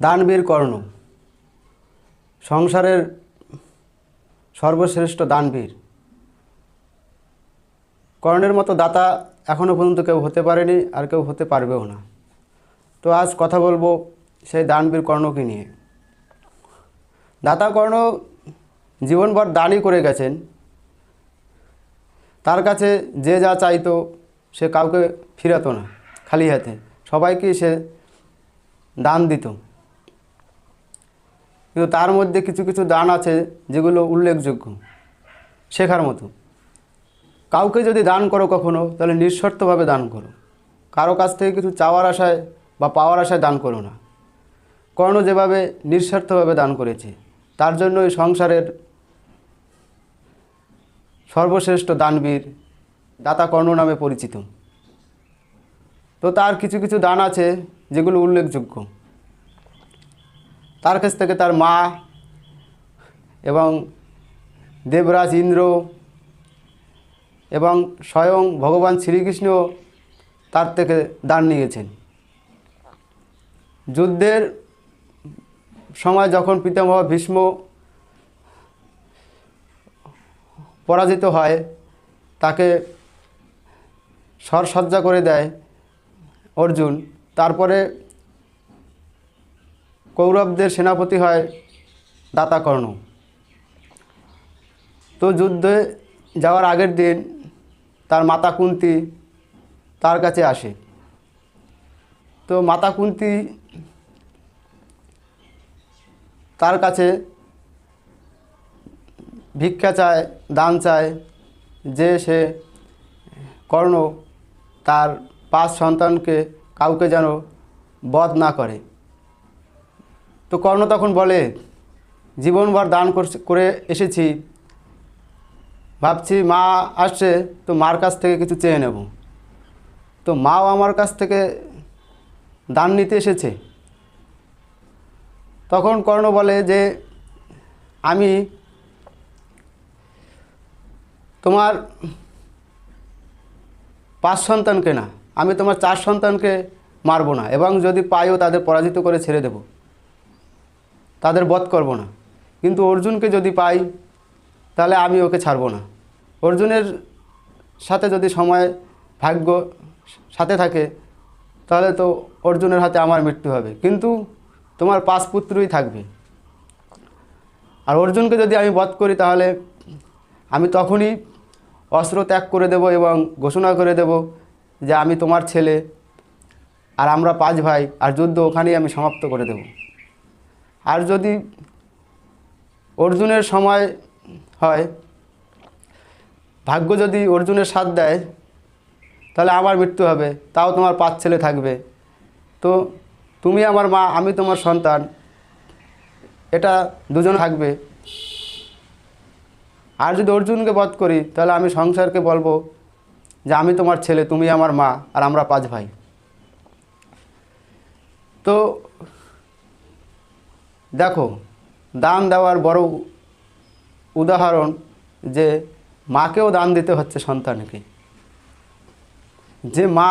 দানবীর কর্ণ। সংসারের সর্বশ্রেষ্ঠ দানবীর। কর্ণের মতো দাতা এখনও পর্যন্ত কেউ হতে পারেনি আর কেউ হতে পারবেও না। তো আজ কথা বলব সেই দানবীর কর্ণকে নিয়ে। দাতা কর্ণ জীবনভর দানই করে গেছেন। তার কাছে যে যা চাইতো সে কাউকে ফিরাতো না, খালি হাতে। সবাইকে সে দান দিত। কিন্তু তার মধ্যে কিছু কিছু দান আছে যেগুলো উল্লেখযোগ্য। শেখার মতো। কাউকে যদি দান করো কখনো, তাহলে নিঃশর্তভাবে দান করো। কারও কাছ থেকে কিছু চাওয়ার আশায় বা পাওয়ার আশায় দান করো না। কর্ণ যেভাবে নিঃস্বার্থভাবে দান করেছে, তার জন্য এই সংসারের সর্বশ্রেষ্ঠ দানবীর দাতা কর্ণ নামে পরিচিত। তো তার কিছু কিছু দান আছে যেগুলো উল্লেখযোগ্য। তার কাছ থেকে তার মা এবং দেবরাজ ইন্দ্র এবং স্বয়ং ভগবান শ্রীকৃষ্ণ তার থেকে দান নিয়েছেন। যুদ্ধের সময় যখন পিতামহ ভীষ্ম পরাজিত হয়, তাকে সরসজ্জা করে দেয় অর্জুন। তারপরে কৌরবদের সেনাপতি হয় দাতাকর্ণ তো যুদ্ধে যাওয়ার আগের দিন তার মাতা কুন্তি তার কাছে আসে। তো মাতা কুন্তি তার কাছে ভিক্ষা চায়, দান চায় যে সে কর্ণ তার পাঁচ সন্তানকে কাউকে যেন বধ না করে। তো কর্ণ তখন বলে, জীবনভর দান করে এসেছি। ভাবছি মা আসছে, তো মার কাছ থেকে কিছু চেয়ে নেব। তো মাও আমার কাছ থেকে দান নিতে এসেছে। তখন কর্ণ বলে যে, আমি তোমার পাঁচ সন্তানকে না, আমি তোমার চার সন্তানকে মারবো না, এবং যদি পাইও তাদের পরাজিত করে ছেড়ে দেব। তাদের বধ করব না। কিন্তু অর্জুনকে যদি পাই, তাহলে আমি ওকে ছাড়বো না। অর্জুনের সাথে যদি সময়, ভাগ্য সাথে থাকে, তাহলে তো অর্জুনের হাতে আমার মৃত্যু হবে। কিন্তু তোমার পাঁচ পুত্রই থাকবে। আর অর্জুনকে যদি আমি বধ করি, তাহলে আমি তখনই অস্ত্র ত্যাগ করে দেব এবং ঘোষণা করে দেব যে আমি তোমার ছেলে, আর আমরা পাঁচ ভাই, আর যুদ্ধ ওখানেই আমি সমাপ্ত করে দেব। আর যদি অর্জুনের সময় হয়, ভাগ্য যদি অর্জুনের সাথ দেয়, তাহলে আমার মৃত্যু হবে, তাও তোমার পাঁচ ছেলে থাকবে। তো তুমি আমার মা, আমি তোমার সন্তান, এটা দুজন থাকবে। আর যদি অর্জুনকে বধ করি, তাহলে আমি সংসারকে বলব যে আমি তোমার ছেলে, তুমি আমার মা, আর আমরা পাঁচ ভাই। তো দেখো, দান দেওয়ার বড় উদাহরণ যে মাকেও দান দিতে হচ্ছে সন্তানকে। যে মা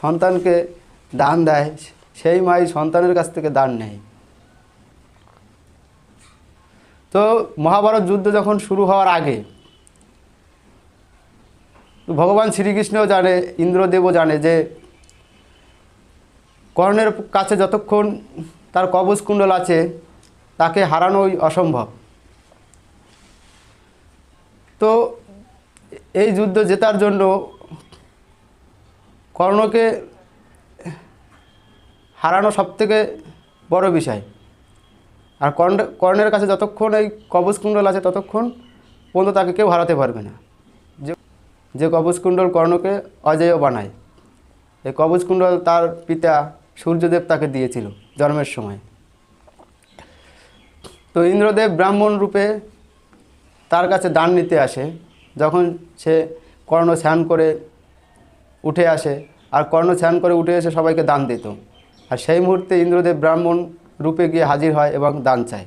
সন্তানকে দান দেয়, সেই মাই সন্তানের কাছ থেকে দান নেয়। তো মহাভারত যুদ্ধ যখন শুরু হওয়ার আগে ভগবান শ্রীকৃষ্ণও জানে, ইন্দ্রদেবও জানে যে কর্ণের কাছে যতক্ষণ তার কবচ কুণ্ডল আছে তাকে হারানোই অসম্ভব। তো এই যুদ্ধ জেতার জন্য কর্ণকে হারানো সবথেকে বড় বিষয়। আর কর্ণ, কর্ণের কাছে যতক্ষণ এই কবচ কুণ্ডল আছে ততক্ষণ পর্যন্ত তাকে কেউ হারাতে পারবে না। যে যে কবচ কুণ্ডল কর্ণকে অজেয় বানায়, এই কবচ কুণ্ডল তার পিতা সূর্যদেব তাকে দিয়েছিল জন্মের সময়। তো ইন্দ্রদেব ব্রাহ্মণ রূপে তার কাছে দান নিতে আসে। যখন সে কর্ণ স্নান করে উঠে আসে, আর কর্ণ স্নান করে উঠে এসে সবাইকে দান দিত। আর সেই মুহূর্তে ইন্দ্রদেব ব্রাহ্মণ রূপে গিয়ে হাজির হয় এবং দান চায়।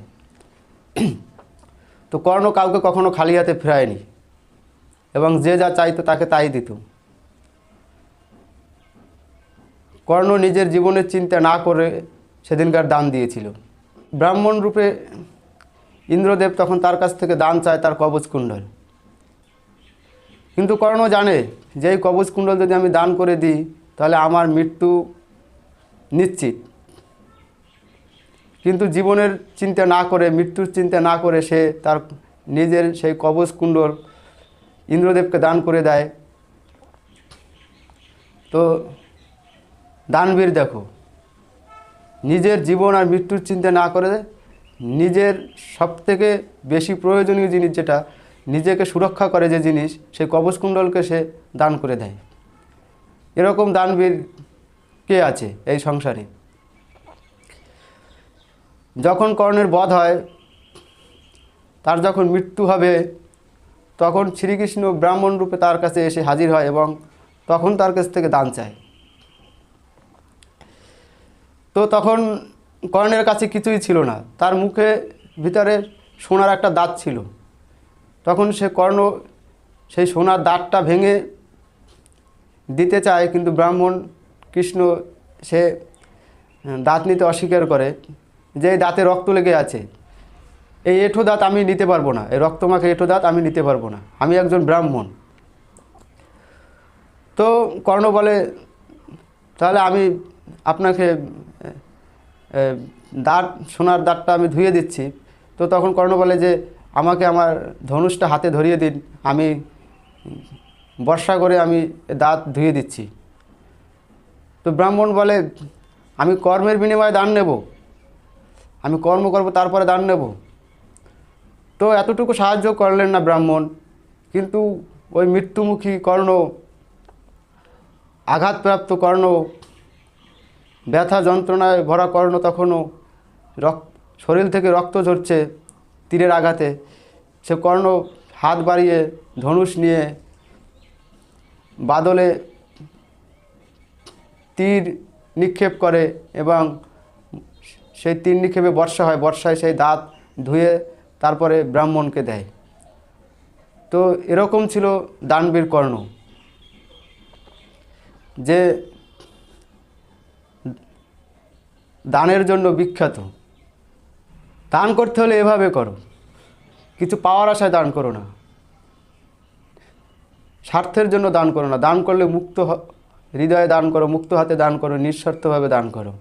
তো কর্ণ কাউকে কখনো খালি হাতে ফেরায়নি এবং যে যা চাইতো তাকে তাই দিত। কর্ণ নিজের জীবনের চিন্তা না করে সেদিনকার দান দিয়েছিল। ব্রাহ্মণ রূপে ইন্দ্রদেব তখন তার কাছ থেকে দান চায় তার কবচ কুণ্ডল। কিন্তু কর্ণ জানে যে এই কবচ কুণ্ডল যদি আমি দান করে দিই, তাহলে আমার মৃত্যু নিশ্চিত। কিন্তু জীবনের চিন্তা না করে, মৃত্যুর চিন্তা না করে সে তার নিজের সেই কবচ কুণ্ডল ইন্দ্রদেবকে দান করে দেয়। তো দানবীর দেখো, নিজের জীবন আর মৃত্যুর চিন্তা না করে নিজের সবথেকে বেশি প্রয়োজনীয় জিনিস যেটা, নিজেকে সুরক্ষা করে যে জিনিস, সেই কবচকুণ্ডলকে সে দান করে দেয়। এরকম দানবীর কে আছে এই সংসারে? যখন কর্ণের বধ হয়, তার যখন মৃত্যু হবে, তখন শ্রীকৃষ্ণ ব্রাহ্মণ রূপে তার কাছে এসে হাজির হয় এবং তখন তার কাছ থেকে দান চায়। তো তখন কর্ণের কাছে কিছুই ছিল না। তার মুখে ভিতরে সোনার একটা দাঁত ছিল। তখন সে কর্ণ সেই সোনার দাঁতটা ভেঙে দিতে চায়, কিন্তু ব্রাহ্মণ কৃষ্ণ সে দাঁত নিতে অস্বীকার করে যে দাঁতে রক্ত লেগে আছে। এই এঁঠো দাঁত আমি নিতে পারব না। এই রক্তমাখে এঁঠো দাঁত আমি নিতে পারব না। আমি একজন ব্রাহ্মণ। তো কর্ণ বলে, তাহলে আমি আপনাকে দাঁত, সোনার দাঁতটা আমি ধুয়ে দিচ্ছি। তো তখন কর্ণ বলে যে, আমাকে আমার ধনুষটা হাতে ধরিয়ে দিন। আমি বর্ষা করে আমি দাঁত ধুয়ে দিচ্ছি। তো ব্রাহ্মণ বলে, আমি কর্মের বিনিময়ে দান নেব। আমি কর্ম করব, তারপরে দান নেব। তো এতটুকু সাহায্য করলেন না ব্রাহ্মণ। কিন্তু ওই মৃত্যুমুখী কর্ণ, আঘাতপ্রাপ্ত কর্ণ ব্যথা যন্ত্রণায় ভরা কর্ণ তখনও রক্ত, শরীর থেকে রক্ত ঝরছে তীরের আঘাতে। সে কর্ণ হাত বাড়িয়ে ধনুষ নিয়ে বাদলে তীর নিক্ষেপ করে এবং সেই তীর নিক্ষেপে বর্ষা হয়। বর্ষায় সেই দাঁত ধুয়ে তারপরে ব্রাহ্মণকে দেয়। তো এরকম ছিল দানবীর কর্ণ। যে দানের জন্য বিখ্যাত। দান করতে হলে এভাবে করো। কিছু পাওয়ার আশায় দান করো না। স্বার্থের জন্য দান করো না। দান করলে মুক্ত হৃদয়ে দান করো, মুক্ত হাতে দান করো, নিঃস্বার্থভাবে দান করো।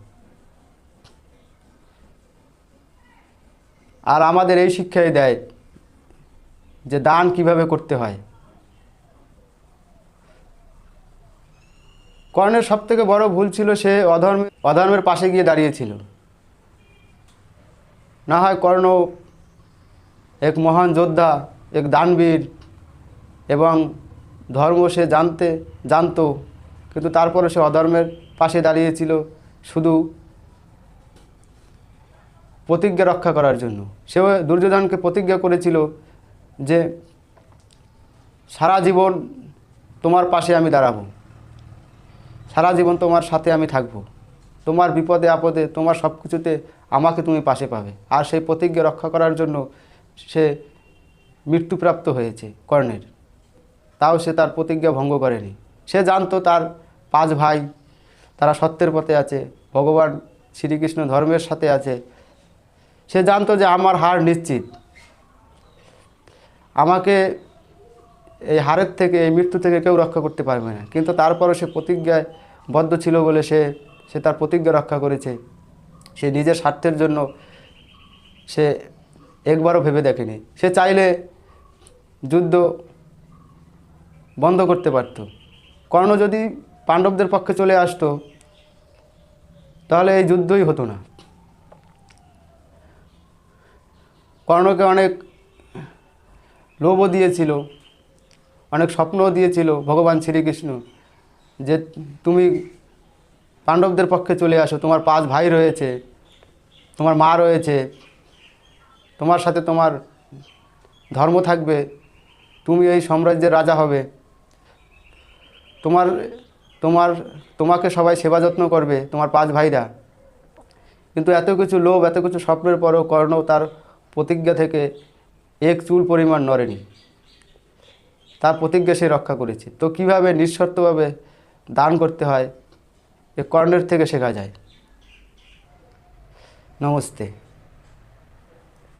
আর আমাদের এই শিক্ষাই দেয় যে দান কীভাবে করতে হয়। কর্ণের সব থেকে বড় ভুল ছিল সে অধর্মে অধর্মের পাশে গিয়ে দাঁড়িয়েছিল। না হয় কর্ণ এক মহান যোদ্ধা, এক দানবীর এবং ধর্ম সে জানতে, জানতো, কিন্তু তারপরে সে অধর্মের পাশে দাঁড়িয়েছিল শুধু প্রতিজ্ঞা রক্ষা করার জন্য। সে দুর্যোধনকে প্রতিজ্ঞা করেছিল যে, সারা জীবন তোমার পাশে আমি দাঁড়াবো। সারা জীবন তোমার সাথে আমি থাকব। তোমার বিপদে, আপদে, তোমার সব কিছুতে আমাকে তুমি পাশে পাবে। আর সেই প্রতিজ্ঞা রক্ষা করার জন্য সে মৃত্যুপ্রাপ্ত হয়েছে কর্ণের। তাও সে তার প্রতিজ্ঞা ভঙ্গ করেনি। সে জানতো তার পাঁচ ভাই, তারা সত্যের পথে আছে, ভগবান শ্রীকৃষ্ণ ধর্মের সাথে আছে। সে জানতো যে আমার হার নিশ্চিত। আমাকে এই হারের থেকে, এই মৃত্যু থেকে কেউ রক্ষা করতে পারবে না। কিন্তু তারপরও সে প্রতিজ্ঞায় বদ্ধ ছিল বলে সে সে তার প্রতিজ্ঞা রক্ষা করেছে। সে নিজের স্বার্থের জন্য সে একবারও ভেবে দেখেনি। সে চাইলে যুদ্ধ বন্ধ করতে পারত। কর্ণ যদি পাণ্ডবদের পক্ষে চলে আসতো, তাহলে এই যুদ্ধই হতো না। কর্ণকে অনেক লোভও দিয়েছিল। অনেক স্বপ্নও দিয়েছিল ভগবান শ্রীকৃষ্ণ যে তুমি পাণ্ডবদের পক্ষে চলে আসো, তোমার পাঁচ ভাই রয়েছে, তোমার মা রয়েছে, তোমার সাথে তোমার ধর্ম থাকবে, তুমি এই সাম্রাজ্যের রাজা হবে। তোমার তোমার, তোমাকে সবাই সেবা যত্ন করবে, তোমার পাঁচ ভাইরা। কিন্তু এত কিছু লোভ, এত কিছু স্বপ্নের পরেও কর্ণ তার প্রতিজ্ঞা থেকে এক চুল পরিমাণ নড়েনি। তার প্রতিজ্ঞা সে রক্ষা করেছে। তো কীভাবে নিঃশর্তভাবে দান করতে হয়? এ কর্ণের থেকে শেখা যায়। নমস্তে।